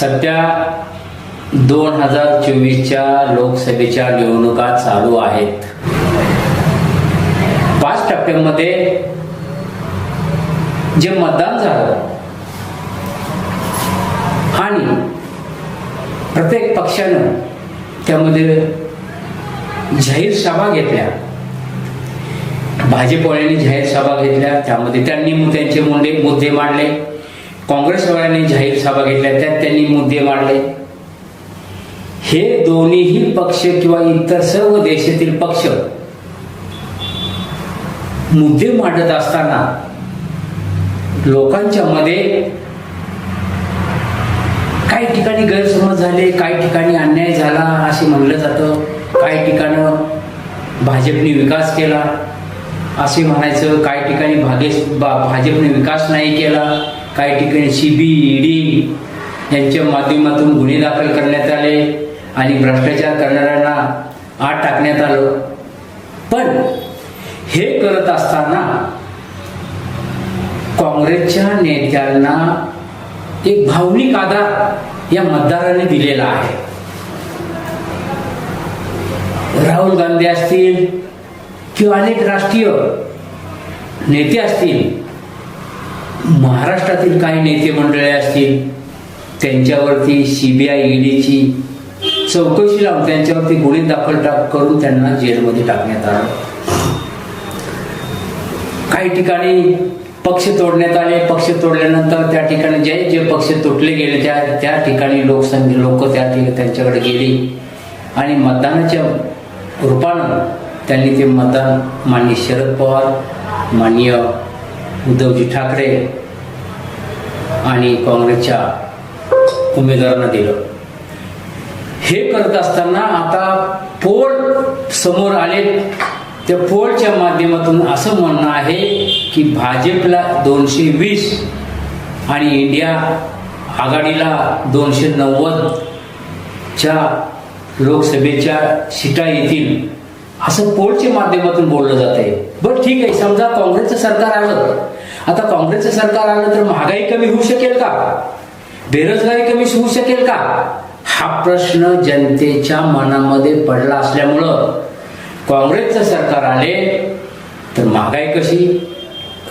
सध्या दोन हजार चोवीसच्या लोकसभेच्या निवडणुका चालू आहेत. पाच टप्प्यांमध्ये जे मतदान झालं आणि प्रत्येक पक्षानं त्यामध्ये जाहीर सभा घेतल्या. भाजपवाल्यांनी जाहीर सभा घेतल्या त्यामध्ये त्यांनी त्यांचे मुंडे मुद्दे मांडले. काँग्रेसवाल्यांनी जाहीर सभा घेतल्या त्यात त्यांनी मुद्दे मांडले. हे दोन्हीही पक्ष किंवा इतर सर्व देशातील पक्ष मुद्दे मांडत असताना लोकांच्या मध्ये काही ठिकाणी गैरसमज झाले काही ठिकाणी अन्याय झाला असे म्हणलं जातं. काही ठिकाणं भाजपने विकास केला असे म्हणायचं. काही ठिकाणी भागेश बा भाजपने विकास नाही केला. काही ठिकाणी सी बी ईडी यांच्या माध्यमातून गुन्हे दाखल करण्यात आले आणि भ्रष्टाचार करणाऱ्यांना आत टाकण्यात आलं. पण हे करत असताना काँग्रेसच्या नेत्यांना एक भावनिक आधार या मतदाराने दिलेला आहे. राहुल गांधी असतील किंवा अनेक राष्ट्रीय नेते असतील महाराष्ट्रातील काही नेते मंडळे असतील त्यांच्यावरती सीबीआय ईडीची चौकशी लावून त्यांच्यावरती गुन्हे दाखल टाक करून त्यांना जेलमध्ये टाकण्यात आलं. काही ठिकाणी पक्ष तोडण्यात आले. पक्ष तोडल्यानंतर त्या ठिकाणी जे जे पक्ष तुटले गेले त्या त्या ठिकाणी लोकसंख्या लोक त्या ठिकाणी त्यांच्याकडे गेली. आणि मतदानाच्या रूपानं त्यांनी ते मतदान माननीय शरद पवार माननीय उद्धवजी ठाकरे आणि काँग्रेसच्या उमेदवारांना दिलं. हे करत असताना आता पोळ समोर आले त्या पोळच्या माध्यमातून असं म्हणणं आहे की भाजपला दोनशे वीस आणि इंडिया आघाडीला दोनशे नव्वदच्या लोकसभेच्या सीटा येतील. असं पोलच्या माध्यमातून बोललं जात आहे. बरं ठीक आहे समजा काँग्रेसचं सरकार आलं. आता काँग्रेसचं सरकार आलं तर महागाई कमी होऊ शकेल का? बेरोजगारी कमी होऊ शकेल का? हा प्रश्न जनतेच्या मनामध्ये पडला असल्यामुळं काँग्रेसचं सरकार आले तर महागाई कशी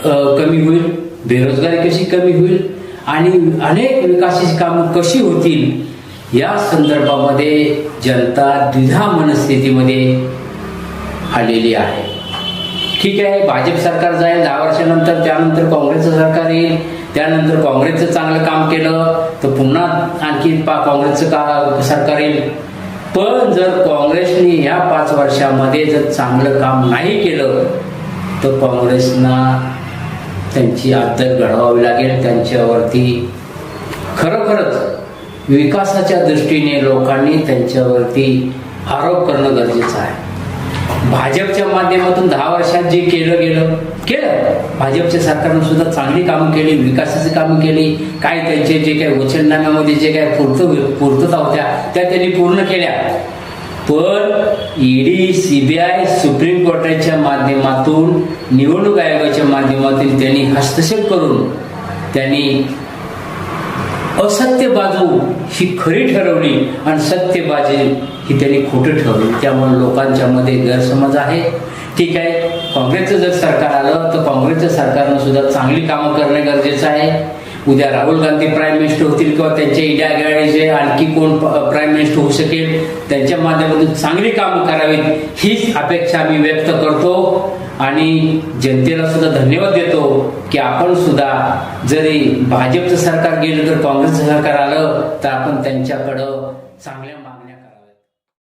कमी होईल? बेरोजगारी कशी कमी होईल? आणि अनेक विकासाची कामं कशी होतील? या संदर्भामध्ये जनता द्विधा मनस्थितीमध्ये आलेली आहे. ठीक आहे भाजप सरकार जाईल दहा वर्षानंतर त्यानंतर काँग्रेसचं सरकार येईल त्यानंतर काँग्रेसचं चांगलं काम केलं तर पुन्हा आणखी पा काँग्रेसचं का सरकार येईल. पण जर काँग्रेसने या पाच वर्षामध्ये जर चांगलं काम नाही केलं तर काँग्रेसना त्यांची अद्दल घडवावी लागेल त्यांच्यावरती खरोखरच विकासाच्या दृष्टीने लोकांनी त्यांच्यावरती आरोप करणं गरजेचं आहे. भाजपच्या माध्यमातून दहा वर्षात जे केलं गेलं केलं. भाजपच्या सरकारनं सुद्धा चांगली कामं केली विकासाची कामं केली. काय त्यांचे जे काही वचननाम्यामध्ये जे काही पूर्त पूर्तता होत्या त्या त्यांनी पूर्ण केल्या. पण ईडी सीबीआय सुप्रीम कोर्टाच्या माध्यमातून निवडणूक आयोगाच्या माध्यमातून त्यांनी हस्तक्षेप करून त्यांनी असत्य बाजू ही खरी ठरवली आणि सत्य बाजू ही त्यांनी खोटं ठरवली. त्यामुळे लोकांच्या मध्ये गैरसमज आहे. ठीक आहे काँग्रेसचं जर सरकार आलं तर काँग्रेसच्या सरकारनं सुद्धा चांगली कामं करणे गरजेचं आहे. उद्या राहुल गांधी प्राईम मिनिस्टर होतील किंवा त्यांच्या इंडिया आघाडीचे आणखी कोण प्राईम मिनिस्टर होऊ शकेल त्यांच्या माध्यमातून चांगली कामं करावीत हीच अपेक्षा मी व्यक्त करतो. आणि जनतेला सुद्धा धन्यवाद देतो की आपण सुद्धा जरी भाजपचं सरकार गेलं तर काँग्रेसचं सरकार आलं तर आपण त्यांच्याकडं चांगल्या